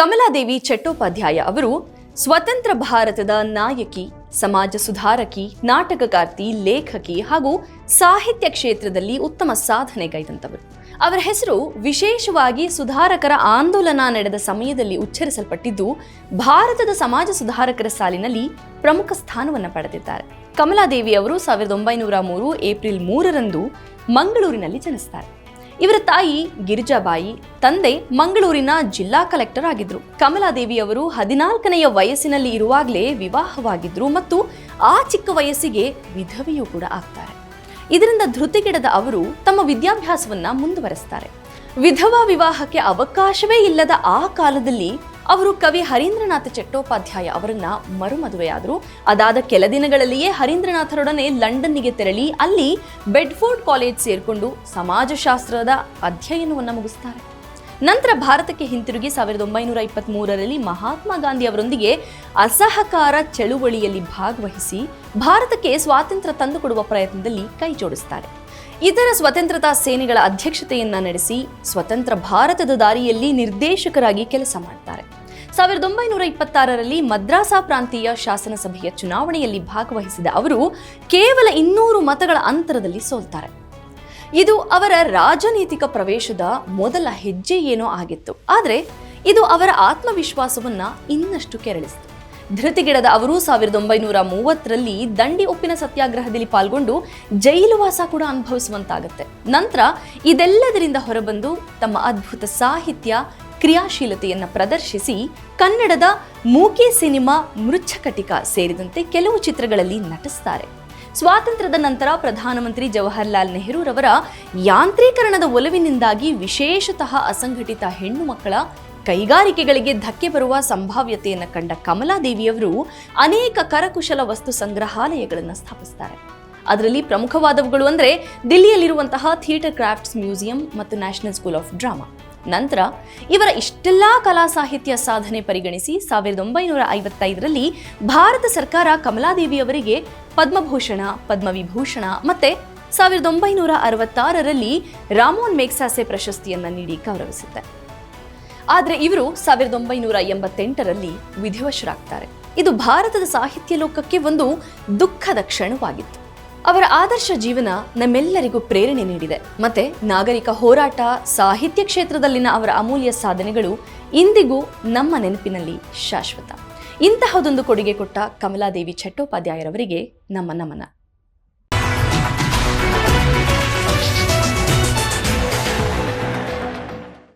ಕಮಲಾದೇವಿ ಚಟ್ಟೋಪಾಧ್ಯಾಯ ಅವರು ಸ್ವತಂತ್ರ ಭಾರತದ ನಾಯಕಿ, ಸಮಾಜ ಸುಧಾರಕಿ, ನಾಟಕಕಾರ್ತಿ, ಲೇಖಕಿ ಹಾಗೂ ಸಾಹಿತ್ಯ ಕ್ಷೇತ್ರದಲ್ಲಿ ಉತ್ತಮ ಸಾಧನೆಗೈದಂಥವರು ಅವರ ಹೆಸರು ವಿಶೇಷವಾಗಿ ಸುಧಾರಕರ ಆಂದೋಲನ ನಡೆದ ಸಮಯದಲ್ಲಿ ಉಚ್ಚರಿಸಲ್ಪಟ್ಟಿದ್ದು, ಭಾರತದ ಸಮಾಜ ಸುಧಾರಕರ ಸಾಲಿನಲ್ಲಿ ಪ್ರಮುಖ ಸ್ಥಾನವನ್ನು ಪಡೆದಿದ್ದಾರೆ. ಕಮಲಾದೇವಿ ಅವರು ಸಾವಿರದ ಒಂಬೈನೂರ ಮೂರು ಏಪ್ರಿಲ್ ಮೂರರಂದು ಮಂಗಳೂರಿನಲ್ಲಿ ಜನಿಸ್ತಾರೆ. ಇವರ ತಾಯಿ ಗಿರಿಜಾಬಾಯಿ, ತಂದೆ ಮಂಗಳೂರಿನ ಜಿಲ್ಲಾ ಕಲೆಕ್ಟರ್ ಆಗಿದ್ರು. ಕಮಲಾದೇವಿ ಅವರು ಹದಿನಾಲ್ಕನೆಯ ವಯಸ್ಸಿನಲ್ಲಿ ಇರುವಾಗಲೇ ವಿವಾಹವಾಗಿದ್ರು ಮತ್ತು ಆ ಚಿಕ್ಕ ವಯಸ್ಸಿಗೆ ವಿಧವೆಯೂ ಕೂಡ ಆಗ್ತಾರೆ. ಇದರಿಂದ ಧೃತಿಗೆಡದ ಅವರು ತಮ್ಮ ವಿದ್ಯಾಭ್ಯಾಸವನ್ನ ಮುಂದುವರೆಸ್ತಾರೆ. ವಿಧವಾ ವಿವಾಹಕ್ಕೆ ಅವಕಾಶವೇ ಇಲ್ಲದ ಆ ಕಾಲದಲ್ಲಿ ಅವರು ಕವಿ ಹರೀಂದ್ರನಾಥ ಚಟ್ಟೋಪಾಧ್ಯಾಯ ಅವರನ್ನ ಮರುಮದುವೆಯಾದರು. ಅದಾದ ಕೆಲ ದಿನಗಳಲ್ಲಿಯೇ ಹರೀಂದ್ರನಾಥರೊಡನೆ ಲಂಡನ್ನಿಗೆ ತೆರಳಿ ಅಲ್ಲಿ ಬೆಡ್ಫೋರ್ಡ್ ಕಾಲೇಜ್ ಸೇರಿಕೊಂಡು ಸಮಾಜಶಾಸ್ತ್ರದ ಅಧ್ಯಯನವನ್ನು ಮುಗಿಸ್ತಾರೆ. ನಂತರ ಭಾರತಕ್ಕೆ ಹಿಂತಿರುಗಿ ಸಾವಿರದ ಒಂಬೈನೂರ ಇಪ್ಪತ್ತ್ ಮೂರರಲ್ಲಿ ಮಹಾತ್ಮ ಗಾಂಧಿ ಅವರೊಂದಿಗೆ ಅಸಹಕಾರ ಚಳುವಳಿಯಲ್ಲಿ ಭಾಗವಹಿಸಿ ಭಾರತಕ್ಕೆ ಸ್ವಾತಂತ್ರ್ಯ ತಂದುಕೊಡುವ ಪ್ರಯತ್ನದಲ್ಲಿ ಕೈ ಜೋಡಿಸ್ತಾರೆ. ಇತರ ಸ್ವತಂತ್ರತಾ ಸೇನೆಗಳ ಅಧ್ಯಕ್ಷತೆಯನ್ನ ನಡೆಸಿ ಸ್ವತಂತ್ರ ಭಾರತದ ದಾರಿಯಲ್ಲಿ ನಿರ್ದೇಶಕರಾಗಿ ಕೆಲಸ ಮಾಡ್ತಾರೆ. ಸಾವಿರದ ಒಂಬೈನೂರ ಇಪ್ಪತ್ತಾರರಲ್ಲಿ ಮದ್ರಾಸಾ ಪ್ರಾಂತೀಯ ಶಾಸನಸಭೆಯ ಚುನಾವಣೆಯಲ್ಲಿ ಭಾಗವಹಿಸಿದ ಅವರು ಕೇವಲ ಇನ್ನೂರು ಮತಗಳ ಅಂತರದಲ್ಲಿ ಸೋಲ್ತಾರೆ. ಇದು ಅವರ ರಾಜನೈತಿಕ ಪ್ರವೇಶದ ಮೊದಲ ಹೆಜ್ಜೆ ಏನೋ ಆಗಿತ್ತು. ಆದರೆ ಇದು ಅವರ ಆತ್ಮವಿಶ್ವಾಸವನ್ನ ಇನ್ನಷ್ಟು ಕೆರಳಿಸಿತು. ಧೃತಿಗಿಡದ ಅವರು ಸಾವಿರದ ಒಂಬೈನೂರ ಮೂವತ್ತರಲ್ಲಿ ದಂಡಿ ಉಪ್ಪಿನ ಸತ್ಯಾಗ್ರಹದಲ್ಲಿ ಪಾಲ್ಗೊಂಡು ಜೈಲುವಾಸ ಕೂಡ ಅನುಭವಿಸುವಂತಾಗತ್ತೆ. ನಂತರ ಇದೆಲ್ಲದರಿಂದ ಹೊರಬಂದು ತಮ್ಮ ಅದ್ಭುತ ಸಾಹಿತ್ಯ ಕ್ರಿಯಾಶೀಲತೆಯನ್ನು ಪ್ರದರ್ಶಿಸಿ ಕನ್ನಡದ ಮೂಕಿ ಸಿನಿಮಾ ಮೃಚ್ಛಕಟಿಕ ಸೇರಿದಂತೆ ಕೆಲವು ಚಿತ್ರಗಳಲ್ಲಿ ನಟಿಸ್ತಾರೆ. ಸ್ವಾತಂತ್ರ್ಯದ ನಂತರ ಪ್ರಧಾನಮಂತ್ರಿ ಜವಾಹರ್ಲಾಲ್ ನೆಹರೂರವರ ಯಾಂತ್ರೀಕರಣದ ಒಲವಿನಿಂದಾಗಿ ವಿಶೇಷತಃ ಅಸಂಘಟಿತ ಹೆಣ್ಣು ಮಕ್ಕಳ ಕೈಗಾರಿಕೆಗಳಿಗೆ ಧಕ್ಕೆ ಬರುವ ಸಂಭಾವ್ಯತೆಯನ್ನು ಕಂಡ ಕಮಲಾದೇವಿಯವರು ಅನೇಕ ಕರಕುಶಲ ವಸ್ತು ಸಂಗ್ರಹಾಲಯಗಳನ್ನು ಸ್ಥಾಪಿಸ್ತಾರೆ. ಅದರಲ್ಲಿ ಪ್ರಮುಖವಾದವುಗಳು ಅಂದರೆ ದಿಲ್ಲಿಯಲ್ಲಿರುವಂತಹ ಥಿಯೇಟರ್ ಕ್ರಾಫ್ಟ್ಸ್ ಮ್ಯೂಸಿಯಂ ಮತ್ತು ನ್ಯಾಷನಲ್ ಸ್ಕೂಲ್ ಆಫ್ ಡ್ರಾಮಾ. ನಂತರ ಇವರ ಇಷ್ಟೆಲ್ಲ ಕಲಾ ಸಾಹಿತ್ಯ ಸಾಧನೆ ಪರಿಗಣಿಸಿ ಸಾವಿರದ ಒಂಬೈನೂರ ಐವತ್ತೈದರಲ್ಲಿ ಭಾರತ ಸರ್ಕಾರ ಕಮಲಾದೇವಿಯವರಿಗೆ ಪದ್ಮಭೂಷಣ, ಪದ್ಮವಿಭೂಷಣ ಮತ್ತೆ ಸಾವಿರದ ಒಂಬೈನೂರ ಅರವತ್ತಾರರಲ್ಲಿ ರಾಮೋನ್ ಮೇಕ್ಸಾಸೆ ಪ್ರಶಸ್ತಿಯನ್ನು ನೀಡಿ ಗೌರವಿಸುತ್ತೆ. ಆದರೆ ಇವರು ಸಾವಿರದ ಒಂಬೈನೂರ ಎಂಬತ್ತೆಂಟರಲ್ಲಿ ವಿಧಿವಶರಾಗ್ತಾರೆ. ಇದು ಭಾರತದ ಸಾಹಿತ್ಯ ಲೋಕಕ್ಕೆ ಒಂದು ದುಃಖದ ಕ್ಷಣವಾಗಿತ್ತು. ಅವರ ಆದರ್ಶ ಜೀವನ ನಮ್ಮೆಲ್ಲರಿಗೂ ಪ್ರೇರಣೆ ನೀಡಿದೆ. ಮತ್ತೆ ನಾಗರಿಕ ಹೋರಾಟ, ಸಾಹಿತ್ಯ ಕ್ಷೇತ್ರದಲ್ಲಿನ ಅವರ ಅಮೂಲ್ಯ ಸಾಧನೆಗಳು ಇಂದಿಗೂ ನಮ್ಮ ನೆನಪಿನಲ್ಲಿ ಶಾಶ್ವತ. ಇಂತಹದೊಂದು ಕೊಡುಗೆ ಕೊಟ್ಟ ಕಮಲಾದೇವಿ ಚಟ್ಟೋಪಾಧ್ಯಾಯರವರಿಗೆ ನಮ್ಮ ನಮನ.